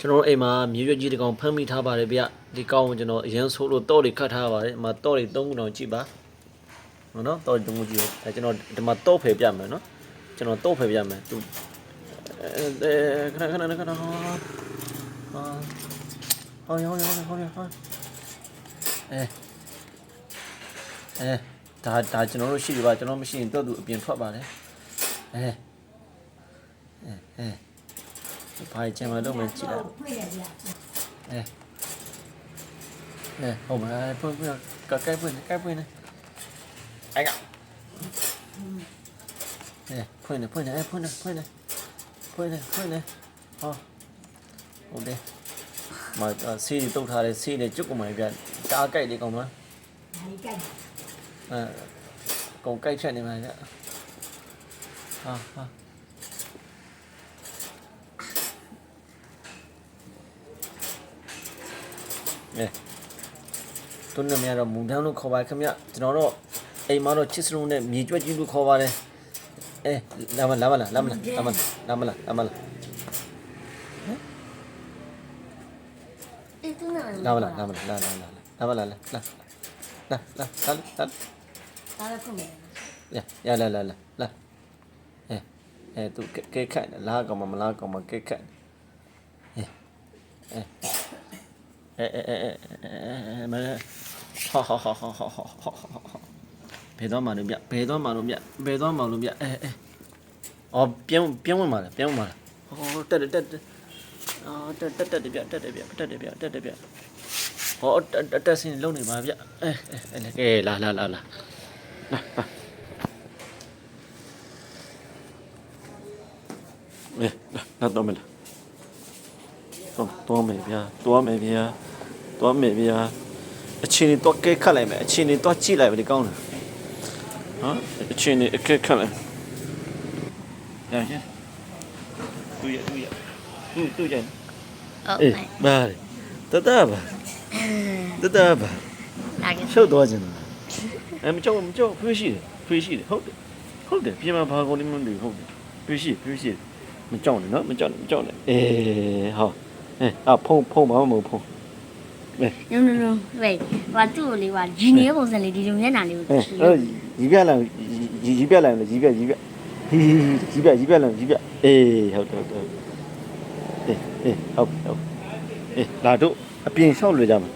ကျွန်တော်တို့အိမ်မှာမြေရွက်ကြီးတစ်ကောင်ဖမ်းမိထားပါတယ်ဗျဒီကောင်ကိုကျွန်တော်အရန်ဆိုးလို့တော့တွေခတ်ထားပါတယ်ဒီမှာတော့တွေသုံးခုတောင်ကြည့်ပါဟုတ်နော်တော့တွေသုံးခုကြည့်အဲကျွန်တော်ဒီမှာတော့ဖယ်ပြမယ်နော်ကျွန်တော်တော့ဖယ်ပြမယ်သူအဲခဏခဏခဏဟာဟောရောရောဟောရောဟောအဲအဲဒါဒါကျွန်တော်တို့ရှိတယ်ပါကျွန်တော်မရှိရင်တော့သူအပြင်ထွက်ပါတယ်အဲအဲအဲဘာချင်မှတော့မကြည့်လိုက်ဖွင့်တယ်ဗျာအဲအဲဟုတ်ပါဖွင့်ဖွင့်ကကိုက်ဖွင့်ကိုက်ဖွင့်နေအဲ့ ကအဲဖွင့်နေဖွင့်နေအဲဖွင့်နေဖွင့်နေဖွင့်နေဖွင့်နေဟောဟုတ်တယ်မဆေးတုတ်ထားတယ်ဆေးနဲ့จุกကုန်မှပြတားကိုက်လေးကောင်မဒါကြီးကြိုက်အဲကောင်ကိုက်ဖြတ်နေမှာကြဟာဟာ အဲသူနာမည်ကတော့မူတန်းလို့ခေါ်ပါခင်ဗျကျွန်တော်တော့အိမ်မှာတော့ချစ်စလုံးနဲ့မြေကြွက်ကြီးလို့ခေါ်ပါတယ်အဲလာမလာမလာလာမလာလာမလာလာမလာလာမလာအေးသူနာလာမလာလာမလာလာလာလာမလာလာလာလာလာလာလာဒါလည်းဖွင့်မယ်ရရလာလာလာလာအဲအဲသူကဲခတ်လာကောင်မမလားကောင်မကဲခတ်အဲအဲ အဲအဲအဲမလဲဟာဟာဟာဟာဟာဟာဘယ်တော့မှလို့ပြဘယ်တော့မှလို့ပြဘယ်တော့မှလို့ပြအဲအဲအော်ပြန်ပြန်ဝင်ပါလားပြန်ဝင်ပါလားဟောတက်တက်တက်အော်တက်တက်တက်ပြတက်တက်ပြတက်တက်ပြတက်တက်ပြဟောတက်တက်စင်းလုံးနေပါဗျအဲအဲကဲလာလာလာလာအဲလာတော့မလားတော့တော့မယ်ဗျာတော့မယ်ဗျာ တော့မယ်ဗျာအချင်းတွေတော့ကဲခတ်လိုက်မယ်အချင်းတွေတော့ကြည့်လိုက်ပဲဒီကောင်းတယ်ဟမ်အချင်းတွေအကဲခတ်လိုက်ရရတူရတူရတူတူရဟုတ်အေးမယ်ဘာလဲတတပါတတပါလာခဲ့ရှုပ်သွားခြင်းလားအဲမကြောက်မကြောက်ဖွေးရှိတယ်ဖွေးရှိတယ်ဟုတ်တယ်ဟုတ်တယ်ပြင်မှာဘာကုန်လေးမလို့ဟုတ်တယ်ဖွေးရှိဖွေးရှိမကြောက်နဲ့နော်မကြောက်နဲ့မကြောက်နဲ့အေးဟောအဲအဖုံဖုံမမဟုတ်ဖုံ ညုံညုံညုံဝေးဟာသူ့ကိုလေးဟာဂျီနီရဲ့ပုံစံလေးဒီလိုမျက်နှာလေးကိုအဲအဲ့ရီးပြလိုက်ရီးရီးပြလိုက်လေရီးပြရီးပြဟီးရီးပြရီးပြလိုက်ရီးပြအေးဟုတ်တယ်ဟုတ်တယ်အေးအေးဟုတ်ဟုတ်အေးလာတို့အပြင်လျှောက်လွေကြမှာ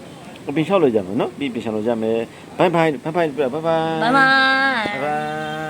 အပြင်လျှောက်လွေကြမှာနော်ပြီးပြင်လျှောက်လွေကြမယ်ဘိုင်ဘိုင်ဘိုင်ဘိုင်ဘိုင်ဘိုင်ဘိုင်ဘိုင် Bye bye.